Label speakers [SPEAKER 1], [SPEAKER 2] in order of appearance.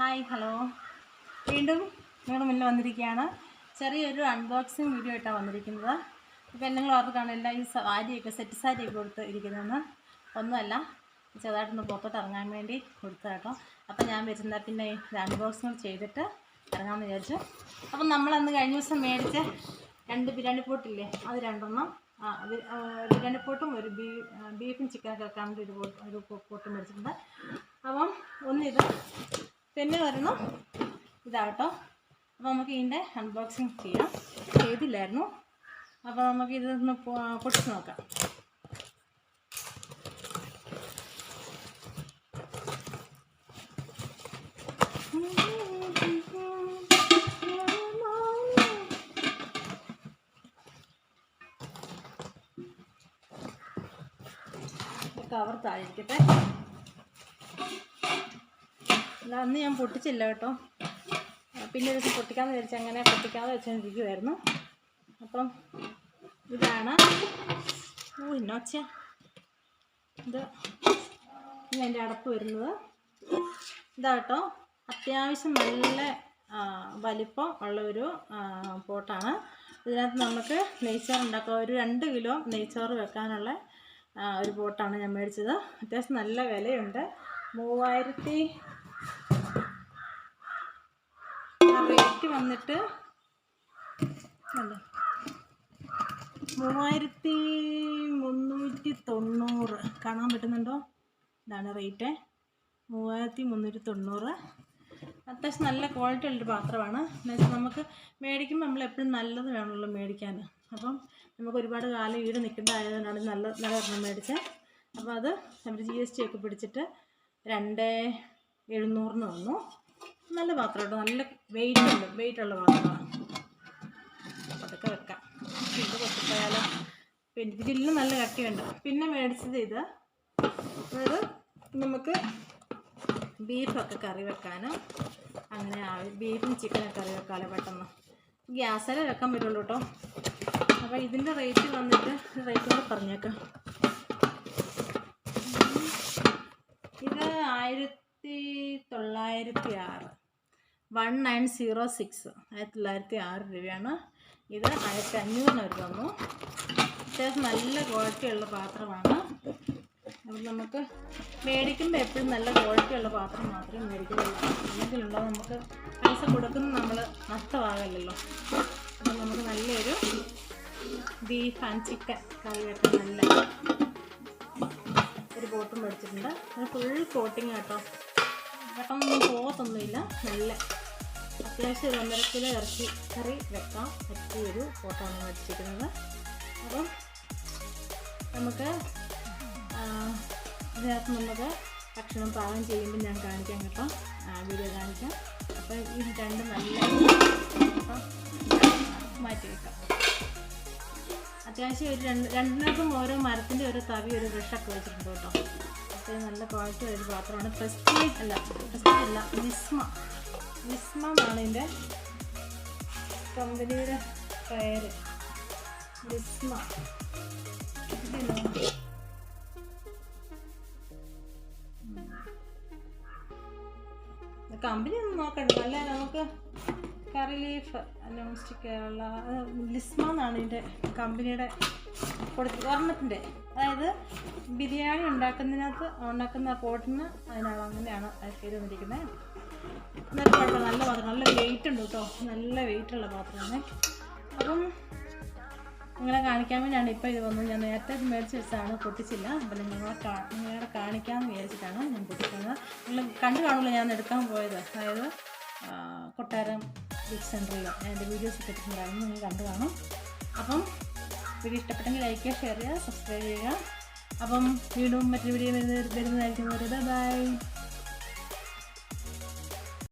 [SPEAKER 1] Hi hello വീണ്ടും നിങ്ങളുടെ മുന്നിൽ വന്നിരിക്കുകയാണ്. ചെറിയൊരു അൺബോക്സിങ് വീഡിയോ ആയിട്ടാണ് വന്നിരിക്കുന്നത്. ഇപ്പോൾ നിങ്ങൾ ഓർക്കാണ് എല്ലാം ഈ സാരിയൊക്കെ സെറ്റ് സാരിയൊക്കെ കൊടുത്ത് ഇരിക്കുന്നതെന്ന് ഒന്നുമല്ല. ചെറുതായിട്ടൊന്ന് പുറത്തോട്ട് ഇറങ്ങാൻ വേണ്ടി കൊടുത്ത കേട്ടോ അപ്പോൾ ഞാൻ വരുന്ന പിന്നെ അൺബോക്സിങ് ചെയ്തിട്ട് ഇറങ്ങാമെന്ന് വിചാരിച്ചു. അപ്പം നമ്മളന്ന് കഴിഞ്ഞ ദിവസം മേടിച്ച രണ്ട് ബിരിയാണി പോട്ടില്ലേ അത് രണ്ടെണ്ണം. ആ അത് ബിരിയാണി പോട്ടും ഒരു ബീ ബീഫും ചിക്കനൊക്കെ വെക്കാൻ വേണ്ടി ഒരു ഒരു മേടിച്ചിട്ടുണ്ട്. അപ്പം ഒന്നിത് പിന്നെ വരണം. ഇതാട്ടോ. അപ്പോൾ നമുക്ക് ഇതിന്റെ അൺബോക്സിങ് ചെയ്യാം. ചെയ്തില്ലായിരുന്നു. അപ്പോൾ നമുക്ക് ഇതൊന്ന് പൊട്ടിച്ച് നോക്കാം. കവർ താഴെയിരിക്കട്ടെ അല്ല അന്ന് ഞാൻ പൊട്ടിച്ചില്ല കേട്ടോ. പിന്നെ ഒരു ദിവസം പൊട്ടിക്കാമെന്ന് വിചാരിച്ച് അങ്ങനെ പൊട്ടിക്കാതെ വെച്ചോണ്ടിരിക്കുമായിരുന്നു അപ്പം ഇതാണ്. ഓ ഇന്നോച്ച ഇത് എന്റെ അടപ്പ് വരുന്നത്. ഇതാ കേട്ടോ. അത്യാവശ്യം നല്ല വലിപ്പം ഉള്ള ഒരു പോട്ടാണ്. ഇതിനകത്ത് നമുക്ക് നെയ്ച്ചോറ് ഉണ്ടാക്കാം. ഒരു രണ്ട് കിലോ നെയ്ച്ചോറ് വെക്കാനുള്ള ഒരു പോട്ടാണ് ഞാൻ മേടിച്ചത്. അത്യാവശ്യം നല്ല വിലയുണ്ട്. മൂവായിരത്തി റേറ്റ് വന്നിട്ട് അല്ല മൂവായിരത്തി മുന്നൂറ്റി തൊണ്ണൂറ്. കാണാൻ പറ്റുന്നുണ്ടോ? ഇതാണ് റേറ്റ് മൂവായിരത്തി മുന്നൂറ്റി തൊണ്ണൂറ്. അത്യാവശ്യം നല്ല ക്വാളിറ്റി ഉള്ളൊരു പാത്രമാണ്. എന്നുവെച്ചാൽ നമുക്ക് മേടിക്കുമ്പോൾ നമ്മൾ എപ്പോഴും നല്ലത് വേണമല്ലോ മേടിക്കാൻ അപ്പം നമുക്ക് ഒരുപാട് കാലം ഈട് നിൽക്കേണ്ടതായതുകൊണ്ടാണ് നല്ല നല്ല ഒരെണ്ണം മേടിച്ചത് അപ്പോൾ അത് അവർ ജി എസ് ടി ഒക്കെ പിടിച്ചിട്ട് രണ്ട് എഴുന്നൂറിന് വന്നു. നല്ല പാത്രം കേട്ടോ. നല്ല വെയിറ്റ് ഉണ്ട്. വെയിറ്റ് ഉള്ള പാത്രമാണ്. അതൊക്കെ വെക്കാം. ഇത് പൊട്ടിപ്പോയാലോ? പിന്നെ ഇതിലും നല്ല കട്ടിയുണ്ട്. പിന്നെ മേടിച്ചത് ഇത്. അതായത് നമുക്ക് ബീഫൊക്കെ കറി വെക്കാനും അങ്ങനെ ബീഫും ചിക്കനൊക്കെ കറി വെക്കാമല്ലോ പെട്ടെന്ന്. ഗ്യാസിലെ വെക്കാൻ പറ്റുള്ളൂ കേട്ടോ. അപ്പോൾ ഇതിന്റെ റേറ്റ് വന്നിട്ട് റേറ്റ് കൂടെ പറഞ്ഞേക്കാം. ഇത് ആയിരത്തി തൊള്ളായിരത്തി ആറ് വൺ നയൻ സീറോ സിക്സ്. ആയിരത്തി തൊള്ളായിരത്തി ആറ് രൂപയാണ്. ഇത് ആയിരത്തി അഞ്ഞൂറിന് ഒരു തന്നു. അത്യാവശ്യം നല്ല ക്വാളിറ്റിയുള്ള പാത്രമാണ്. അപ്പോൾ നമുക്ക് മേടിക്കുമ്പോൾ എപ്പോഴും നല്ല ക്വാളിറ്റിയുള്ള പാത്രം മാത്രമേ മേടിക്കുന്നുള്ളൂ. എങ്കിലുണ്ടോ നമുക്ക് പൈസ കൊടുക്കുന്നത് നമ്മൾ നഷ്ടമാകല്ലോ അപ്പോൾ നമുക്ക് നല്ലൊരു ബീഫ് ആൻഡ് ചിക്കൻ കറി വെക്കാൻ നല്ല ഒരു ബോട്ടും മേടിച്ചിട്ടുണ്ട്. ഫുൾ കോട്ടിങ് കേട്ടോ പെട്ടെന്നൊന്നും പോകത്തൊന്നുമില്ല നല്ല അത്യാവശ്യം ഒരു ഒന്നര കിലോ ഇറച്ചി കറി വെക്കാം. പറ്റിയ ഒരു പോട്ടാണ് മേടിച്ചിരിക്കുന്നത് അപ്പം നമുക്ക് ഇതിനകത്ത് നമുക്ക് ഭക്ഷണം പാകം ചെയ്യുമ്പോൾ ഞാൻ കാണിക്കാം കേട്ടോ. വീഡിയോ കാണിക്കാം. അപ്പം ഈ രണ്ട് നല്ല മാറ്റി വെക്കാം. അത്യാവശ്യം ഒരു രണ്ട് രണ്ടിനകത്തും ഓരോ മരത്തിന്റെ ഒരു തവി ഒരു ബ്രഷൊക്കെ വെച്ചിട്ടുണ്ട് കേട്ടോ. ഇത് നല്ല ക്വാളിറ്റി ഒരു പാത്രമാണ്. പ്രസ്റ്റീജ് അല്ല പ്രസ്റ്റീജ് അല്ല വിസ്മ വിസ്മ എന്നാണ് ഇതിന്റെ കമ്പനിയുടെ പേര്. വിസ്മ? കമ്പനി ഒന്നും നോക്കണ്ട. അല്ല നമുക്ക് കറി ലീഫ് നോൺ സ്റ്റിക്ക് ലിസ്മ എന്നാണ് ഇതിന്റെ കമ്പനിയുടെ കൊടുത്ത് ഒരെണ്ണത്തിന്റെ. അതായത് ബിരിയാണി ഉണ്ടാക്കുന്നതിനകത്ത് ഉണ്ടാക്കുന്ന പോട്ടിന് അതിനാണ് അങ്ങനെയാണ് ചെയ്ത് തന്നിരിക്കുന്നത് എന്നാലും കുഴപ്പമില്ല നല്ല പാത്രം നല്ല വെയിറ്റ് ഉണ്ട് കേട്ടോ. നല്ല വെയിറ്റ് ഉള്ള പാത്രമാണ്. അപ്പം നിങ്ങളെ കാണിക്കാൻ വേണ്ടിയാണ് ഇപ്പോൾ ഇത് വന്നത്. ഞാൻ നേരത്തെ മേടിച്ച് വെച്ചതാണ് പൊട്ടിച്ചില്ല. അപ്പം നിങ്ങളെ നിങ്ങളെ കാണിക്കാമെന്ന് വിചാരിച്ചിട്ടാണ് ഞാൻ പൊട്ടിക്കുന്നത് നിങ്ങൾ കണ്ടു കാണുമല്ലോ ഞാൻ എടുക്കാൻ പോയത്. അതായത് കൊട്ടാരം ബിഗ് സെന്ററിൽ എന്റെ വീഡിയോസ് ഇട്ടിട്ടുണ്ടായിരുന്നു നിങ്ങൾ കണ്ടു കാണും. അപ്പം വീഡിയോ ഇഷ്ടപ്പെട്ടെങ്കിൽ ലൈക്ക് ചെയ്യുക ഷെയർ ചെയ്യുക സബ്സ്ക്രൈബ് ചെയ്യുക. അപ്പം വീണ്ടും മറ്റൊരു വീഡിയോ വരുന്നതായിരിക്കും. ബൈ